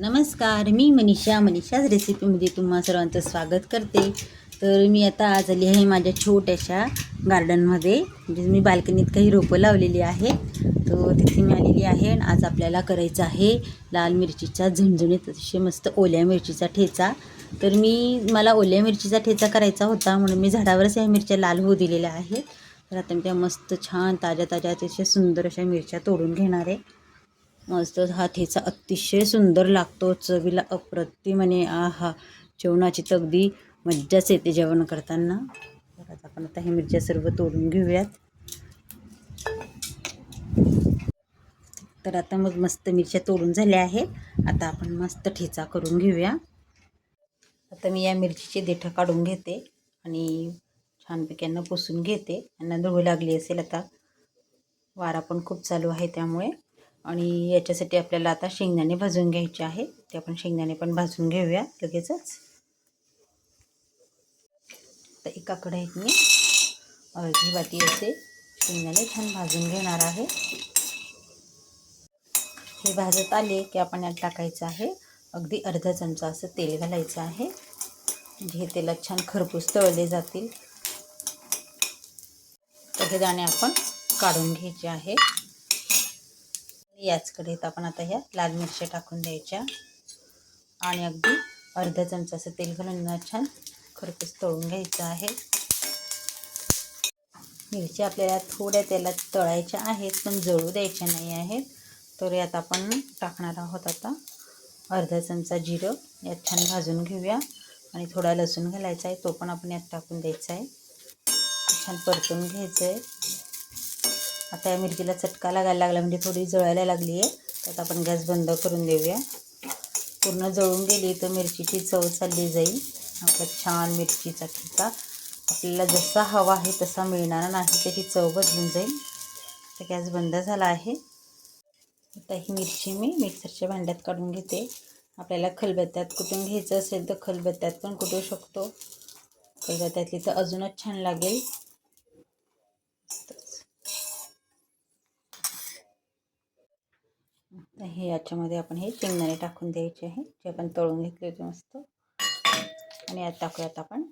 नमस्कार मी मनीषा. मनीषाच रेसिपीमध्ये तुम्हा सर्वांचं स्वागत करते. तर मी आता आज आली आहे माझ्या छोट्याशा गार्डनमध्ये म्हणजे मी बाल्कनीत काही रोपं लावलेली आहे तो तिथे मी आलेली आहे आणि आज आपल्याला करायचं आहे लाल मिरचीचा झणझणीत अतिशय मस्त ओल्या मिरचीचा ठेचा. तर मी मला ओल्या मिरचीचा ठेचा करायचा होता म्हणून मी झाडावरच ह्या मिरच्या लाल होऊ दिलेल्या आहेत. तर आता मी त्या मस्त छान ताज्या ताज्या अतिशय सुंदर अशा मिरच्या तोडून घेणार आहे. मस्त. हा ठेचा अतिशय सुंदर लागतो. चवीला अप्रतिम आणि आहा. जेवणाची तर अगदी मज्जाच येते जेवण करताना. परत आपण आता हे मिरच्या सर्व तोडून घेऊयात. तर आता मग मस्त मिरच्या तोडून झाल्या आहेत. आता आपण मस्त ठेचा करून घेऊया. आता मी या मिरचीची देठं काढून घेते आणि छानपैकी यांना पुसून घेते. यांना धुळ लागली असेल आता. वारा पण खूप चालू आहे त्यामुळे. आणि याच्यासाठी आपल्याला आता शेंगदाणे भाजून घ्यायचे आहे ते आपण शेंगदाणे पण भाजून घेऊया लगेचच. तर एका कढईत मी. अर्धी वाटी असे शेंगदाणे छान भाजून घेणार आहे. हे भाजत आले की आपण यात टाकायचं आहे. अगदी अर्धा चमचा असं तेल घालायचं आहे. म्हणजे हे तेलात छान खरपूस तळले जातील. तर हे दाणे आपण काढून घ्यायचे आहे याच कढईत आपण आता ह्या लाल मिरच्या टाकून द्यायच्या. आणि अगदी अर्धा चमचा असं तेल घालून छान खरपूस तळून घ्यायचं आहे. मिरच्या आपल्याला थोड्या तेलात तळायच्या आहेत पण जळू द्यायच्या नाही आहेत. तर यात आपण टाकणार आहोत आता अर्धा चमचा जिरं यात छान भाजून घेऊया. आणि थोडा लसूण घालायचा आहे तो पण आपण यात टाकून द्यायचा आहे. छान परतून घ्यायचं आहे. आता या मिरचीला चटका लागायला लागला म्हणजे थोडी जळायला लागली आहे. त्यात आपण गॅस बंद करून देऊया. पूर्ण जळून गेली तर मिरचीची चव चालली जाईल. आपला छान मिरचीचा ठिका आपल्याला जसा हवा आहे तसा मिळणार नाही त्याची चव बदलून जाईल. तर गॅस बंद झाला आहे. आता ही मिरची मी मिक्सरच्या भांड्यात काढून घेते. आपल्याला खलबत्त्यात कुठून घ्यायचं असेल तर खलबत्त्यात पण कुटू शकतो. खलबत्त्यातली तर अजूनच छान लागेल. हे याच्यामध्ये आपण हे शेंगदाणे टाकून द्यायचे आहे जे आपण तळून घेतले होते मस्त. आणि यात टाकूयात आपण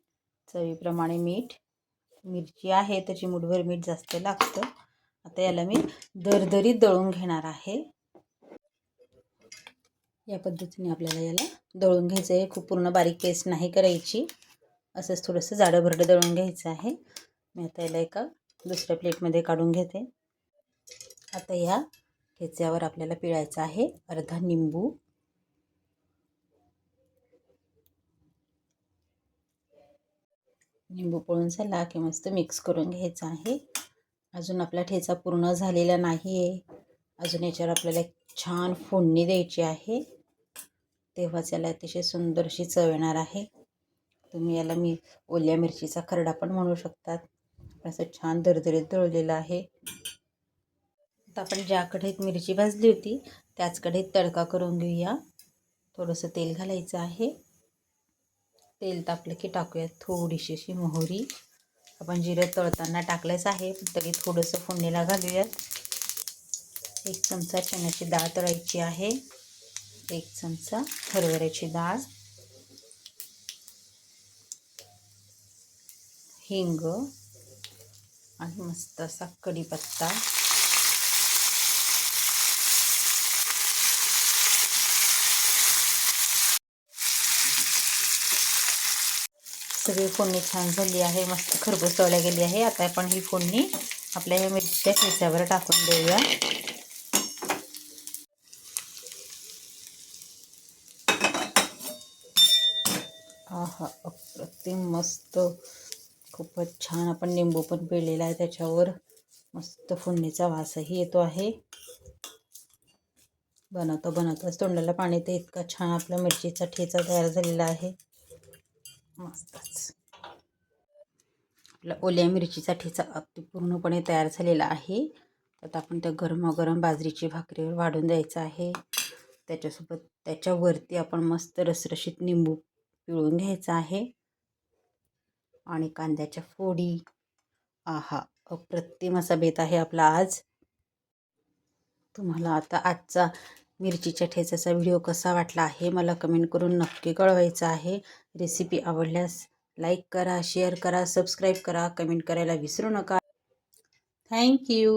चवीप्रमाणे मीठ. मिरची आहे त्याची मुठभर मीठ जास्त लागतं. आता याला मी दरदरीत दळून घेणार आहे. या पद्धतीने आपल्याला याला दळून घ्यायचं आहे. खूप पूर्ण बारीक पेस्ट नाही करायची. असंच थोडंसं जाडं भरडं दळून घ्यायचं आहे. मी आता याला एका दुसऱ्या प्लेटमध्ये काढून घेते. आता या ठेच्यावर आपल्याला पिळायचा आहे. अर्धा निंबू. निंबू पळून झाला की मस्त मिक्स करून घ्यायचा आहे. अजून आपला ठेचा पूर्ण झालेला नाही आहे अजून याच्यावर आपल्याला एक छान फोडणी द्यायची आहे. तेव्हाच याला अतिशय सुंदरशी चव येणार आहे. तुम्ही याला मी ओल्या मिरचीचा खरडा पण म्हणू शकतात. असं छान दरदरीत दळलेलं आहे. आता आपण ज्या कढईत मिरची भाजली होती त्याच कढईत तडका करून घेऊया. थोडंसं तेल घालायचं आहे. तेल तापलं की टाकूयात थोडीशी अशी मोहरी. आपण जिरं तळताना टाकलंच आहे तरी थोडंसं फोडणीला घालूयात. एक चमचा चण्याची डाळ तळायची आहे. एक चमचा हरभऱ्याची डाळ. हिंग. आणि मस्त असा कढीपत्ता. सगळी फोडणी छान झाली आहे. मस्त खरबूस तळल्या गेली आहे. आता आपण ही फोडणी आपल्या ह्या मिरच्या ठेच्यावर टाकून देऊया. हा अप्रतिम मस्त. खूपच छान आपण लिंबू पण पिळलेला आहे त्याच्यावर. मस्त फोडणीचा वासही येतो आहे. बनवता बनवताच तोंडाला पाणी तर इतका छान आपला मिरचीचा ठेचा तयार झालेला आहे. मस्तच. आपला ओल्या मिरचीचा ठेचा अगदी पूर्णपणे तयार झालेला आहे. आता आपण त्या गरमागरम बाजरीची भाकरीवर वाढून द्यायचं आहे. त्याच्यासोबत त्याच्यावरती आपण मस्त रसरशीत निंबू पिळून घ्यायचा आहे. आणि कांद्याच्या फोडी. आहा अप्रतिम असा बेत आहे आपला आज. तुम्हाला आता आजचा मिरचीच्या ठेचाचा व्हिडिओ कसा वाटला आहे मला कमेंट करून नक्की कळवायचं आहे. रेसिपी आवडल्यास लाईक करा शेअर करा सबस्क्राईब करा कमेंट करायला विसरू नका. थँक्यू